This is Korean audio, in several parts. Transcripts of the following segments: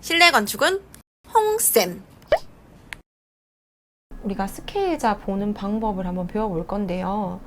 실내 건축은 홍쌤. 우리가 스케일자 보는 방법을 한번 배워볼 건데요.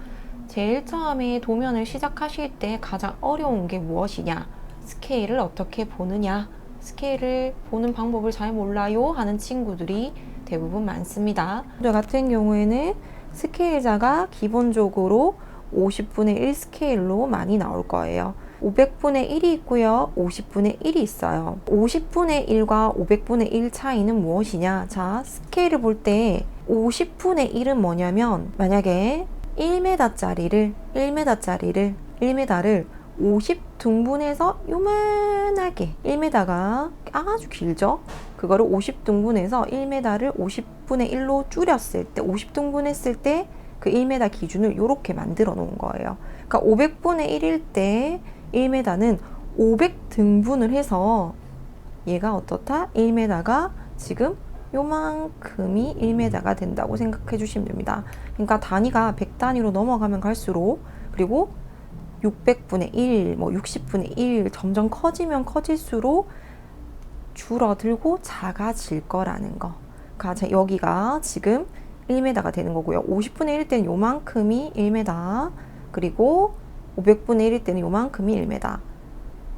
제일 처음에 도면을 시작하실 때 가장 어려운 게 무엇이냐? 스케일을 어떻게 보느냐? 스케일을 보는 방법을 잘 몰라요? 하는 친구들이 대부분 많습니다. 저 같은 경우에는 스케일자가 기본적으로 50분의 1 스케일로 많이 나올 거예요. 500분의 1이 있고요. 50분의 1이 있어요. 50분의 1과 500분의 1 차이는 무엇이냐? 자, 스케일을 볼 때 50분의 1은 뭐냐면 만약에 1m짜리를 1m짜리를 1m를 50등분해서 요만하게 1m가 아주 길죠? 그거를 50등분해서 1m를 50분의 1로 줄였을 때 50등분했을 때 그 1m 기준을 이렇게 만들어 놓은 거예요. 그러니까 500분의 1일 때 1m는 500 등분을 해서 얘가 어떻다? 1m가 지금 요만큼이 1m가 된다고 생각해 주시면 됩니다. 그러니까 단위가 100 단위로 넘어가면 갈수록 그리고 600분의 1, 뭐 60분의 1 점점 커지면 커질수록 줄어들고 작아질 거라는 거. 그러니까 여기가 지금 1m가 되는 거고요. 50분의 1일 때는 요만큼이 1m, 그리고 500분의 1일 때는 요만큼이 1m.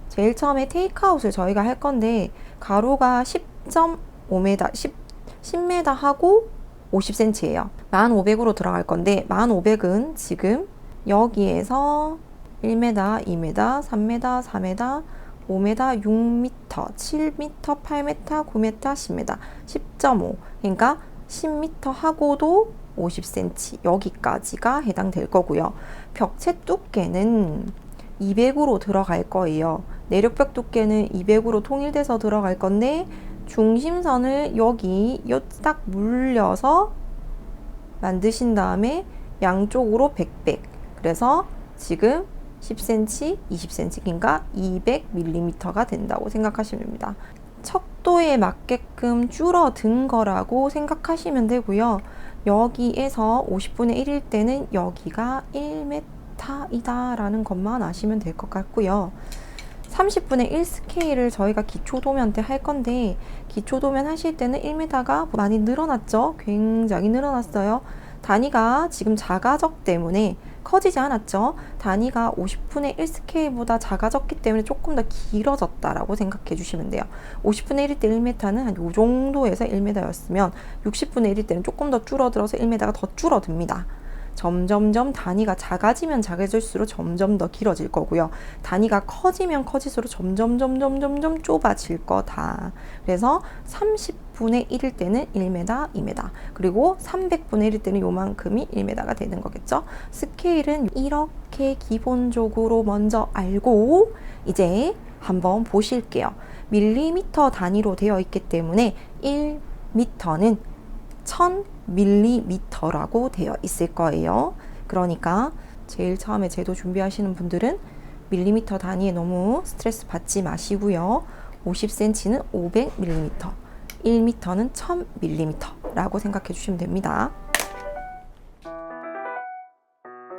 제일 처음에 테이크아웃을 저희가 할 건데 가로가 10.5m, 10, 10m 하고 50cm예요. 1500으로 들어갈 건데 1500은 지금 여기에서 1m, 2m, 3m, 4m, 5m, 6m, 7m, 8m, 9m, 10m, 10.5. 그러니까 10m 하고도 50cm 여기까지가 해당될 거고요. 벽체 두께는 200으로 들어갈 거예요. 내력벽 두께는 200으로 통일돼서 들어갈 건데 중심선을 여기 요딱 물려서 만드신 다음에 양쪽으로 100, 100. 그래서 지금 10cm, 20cm, 그러니까 200mm가 된다고 생각하시면 됩니다. 척도에 맞게끔 줄어든 거라고 생각하시면 되고요. 여기에서 50분의 1일 때는 여기가 1m이다 라는 것만 아시면 될 것 같고요. 30분의 1 스케일을 저희가 기초도면 때 할 건데 기초도면 하실 때는 1m가 많이 늘어났죠? 굉장히 늘어났어요. 단위가 지금 작아졌기 때문에 커지지 않았죠. 단위가 50분의 1 스케일보다 작아졌기 때문에 조금 더 길어졌다라고 생각해 주시면 돼요. 50분의 1일 때 1m는 한 요 정도에서 1m였으면 60분의 1일 때는 조금 더 줄어들어서 1m가 더 줄어듭니다. 점점점 단위가 작아지면 작아질수록 점점 더 길어질 거고요. 단위가 커지면 커질수록 점점 점점 점점 좁아질 거다. 그래서 30분의 1일 때는 1m, 2m. 그리고 300분의 1일 때는 요만큼이 1m가 되는 거겠죠. 스케일은 이렇게 기본적으로 먼저 알고 이제 한번 보실게요. 밀리미터 단위로 되어 있기 때문에 1m는 1000mm라고 되어 있을 거예요. 그러니까 제일 처음에 제도 준비하시는 분들은 밀리미터 단위에 너무 스트레스 받지 마시고요. 50cm는 500mm, 1m는 1000mm라고 생각해 주시면 됩니다.